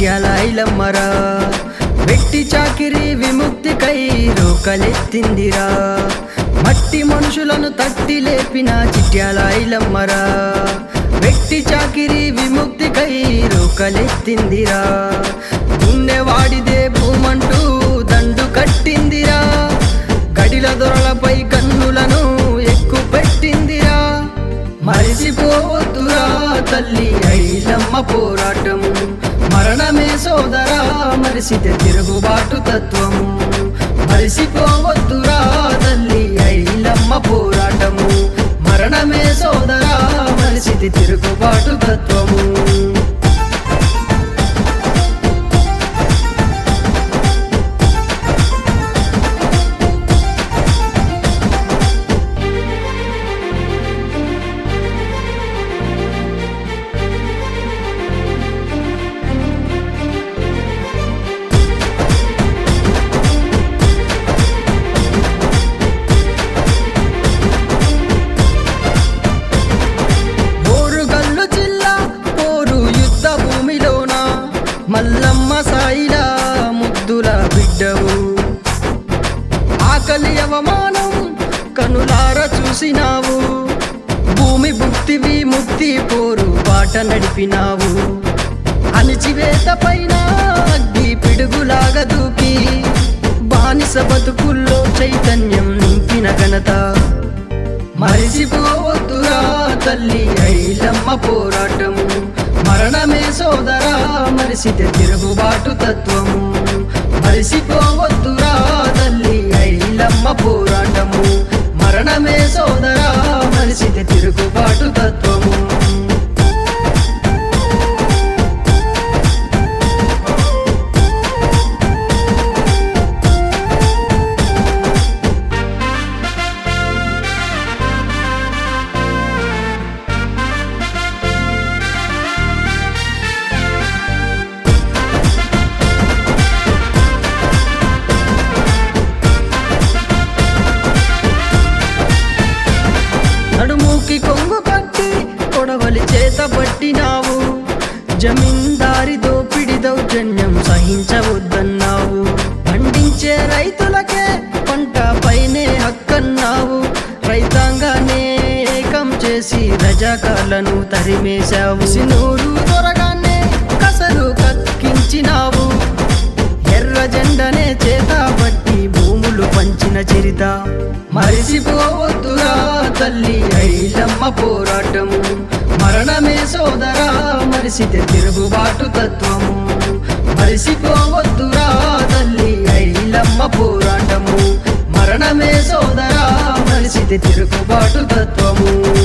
మనుషులను వెట్టి చాకిరి విముక్తికై రోకలెత్తిందిరా. మట్టి మనుషులను తట్టి లేపిన చిట్యాలైలమ్మరా. వెట్టి చాకిరి విముక్తికై రోకలెత్తిందిరా. దున్నెవాడిదే భూమంటూ దండు కట్టిందిరా. గడిల దొరలపై కన్నులను ఎక్కు పెట్టిందిరా. మరిసిపోవద్దురా తల్లి ఐలమ్మ పోరాటము సోదరా మరిసితే తిరుగుబాటు తత్వము. మరిసిపోవద్దురా ఆకలి అవమానం కనులార చూసినావు. భూమి భుక్తివి ముక్తి పోరు బాట నడిపినావు. అణిచివేత పైన అగ్గి పిడుగులాగా దూకి బానిస బతుకుల్లో చైతన్యం నింపిన ఘనత. మరిచిపోవద్దురా తల్లి ఐలమ్మ పోరాటము. మరణమే సోదరా మరిసితే తిరుగుబాటు తత్వము. మరిసిపో మరిసితే తిరుగుబాటు తత్వము కొడవలి చేత పట్టినావు జమీందారి దోపిడి దౌర్జన్యం సహించవద్దన్నావు. పండించే రైతులకే పంట పైనే హక్కన్నావు. రైతాంగానే ఏకం చేసి రజాకాలను తరిమేశావు. సినూరు త్వరగానే పంచిన చరిత. మరిసిపోవద్దురా తల్లి ఐలమ్మ పోరాటము. మరణమే సోదరా మరిసితే తిరుగుబాటు తత్వము. మరిసిపోవద్దురా తల్లి ఐలమ్మ పోరాటము. మరణమే సోదరా మరిసితే తిరుగుబాటు తత్వము.